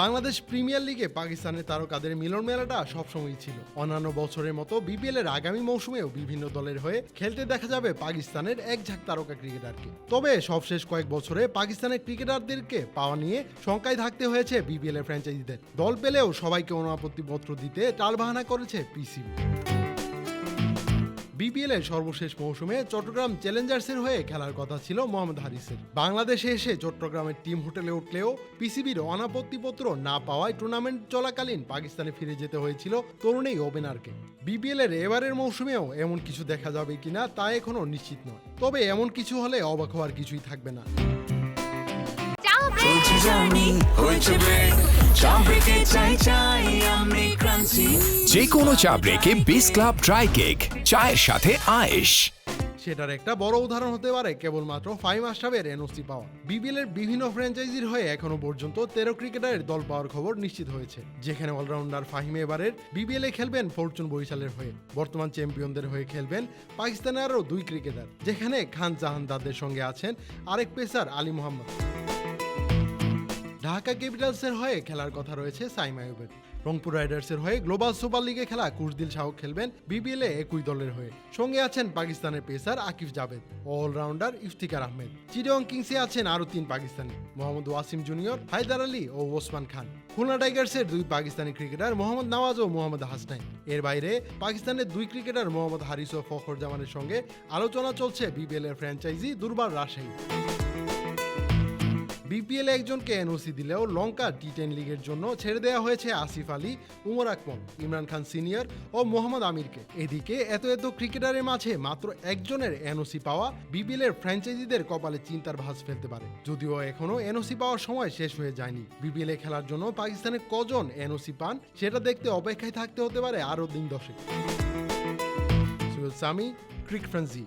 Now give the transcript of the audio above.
Bangladesh premier লিগে পাকিস্তানের তারকাদের মিলন মেলাটা সবসময়ই ছিল। অন্যান্য বছরের মতো বিপিএল এর আগামী মৌসুমেও বিভিন্ন দলের হয়ে খেলতে দেখা যাবে পাকিস্তানের এক ঝাঁক তারকা ক্রিকেটারকে। তবে সবশেষ কয়েক বছরে পাকিস্তানের ক্রিকেটারদেরকে পাওয়া নিয়ে শঙ্কায় থাকতে হয়েছে বিপিএল এর ফ্র্যাঞ্চাইজিদের দল পেলেও সবাইকে অনুপত্তি পত্র দিতে টালবাহানা করেছে পিসিবি বিপিএল এর সর্বশেষ মৌসুমে চট্টগ্রাম চ্যালেঞ্জার্সের হয়ে খেলার কথা ছিল মোহাম্মদ হারিসের। বাংলাদেশে এসে চট্টগ্রামের টিম হোটেলে উঠলেও পিসিবির অনাপত্তিপত্র না পাওয়ায় টুর্নামেন্ট চলাকালীন পাকিস্তানে ফিরে যেতে হয়েছিল তরুণ ওপেনারকে। বিপিএল এর এবারের মৌসুমেও এমন কিছু দেখা যাবে কিনা তা এখনও নিশ্চিত নয়। তবে এমন কিছু হলে অবাক হওয়ার কিছুই থাকবে না। চাই যে কোনো চা ব্রেকে বিস ক্লাব ড্রাই কেক চায়ের সাথে আয়েশ। সেটার একটা বড় উদাহরণ হতে পারে, কেবলমাত্র ফাইম আশরাফের এনওসি পাওয়া। বিপিএল এর বিভিন্ন ফ্র্যাঞ্চাইজির হয়ে এখনও পর্যন্ত তেরো ক্রিকেটারের দল পাওয়ার খবর নিশ্চিত হয়েছে। যেখানে অলরাউন্ডার ফাহিম এবারের বিপিএল এ খেলবেন ফরচুন বরিশালের হয়ে। বর্তমান চ্যাম্পিয়নদের হয়ে খেলবেন পাকিস্তানের আরও দুই ক্রিকেটার যেখানে খান জাহানদারদের সঙ্গে আছেন আরেক পেসার আলী মোহাম্মদ। ঢাকা ক্যাপিটালসের হয়ে খেলার কথা রয়েছে সাইম আয়ুবের রংপুর রাইডার্সের হয়ে গ্লোবাল সুপার লিগে খেলা কুশদিল শাহ খেলবেন বিপিএল এ একই দলের হয়ে। সঙ্গে আছেন পাকিস্তানের পেসার আকিফ জাভেদ অলরাউন্ডার ইফতিকার আহমেদ। চিরিয়ং কিংসে আছেন আরও তিন পাকিস্তানি, মোহাম্মদ ওয়াসিম জুনিয়র, হায়দার আলী ও ওসমান খান। খুলনা টাইগার্সের দুই পাকিস্তানি ক্রিকেটার মোহাম্মদ নওয়াজ ও মোহাম্মদ হাসনাইন এর বাইরে পাকিস্তানের দুই ক্রিকেটার মোহাম্মদ হারিস ও ফখর জামানের সঙ্গে আলোচনা চলছে বিপিএল এর ফ্র্যাঞ্চাইজি দুর্বার রাজশাহী। বিপিএল একজনকে এনওসি দিলেও লঙ্কা টি টেন লিগের জন্য ছেড়ে দেওয়া হয়েছে আসিফ আলী, উমর আকমল, ইমরান খান সিনিয়র ও মোহাম্মদ আমিরকে। এদিকে এত এত ক্রিকেটারের মাঝে মাত্র একজনের এনওসি পাওয়া বিপিএল এর ফ্র্যাঞ্চাইজিদের কপালে চিন্তার ভাঁজ ফেলতে পারে। যদিও এখনও এনওসি পাওয়ার সময় শেষ হয়ে যায়নি। বিপিএল এ খেলার জন্য পাকিস্তানে কজন এনওসি পান সেটা দেখতে অপেক্ষায় থাকতে হতে পারে আরও দিন দশেক। সামি, ক্রিক ফ্রেন্সি।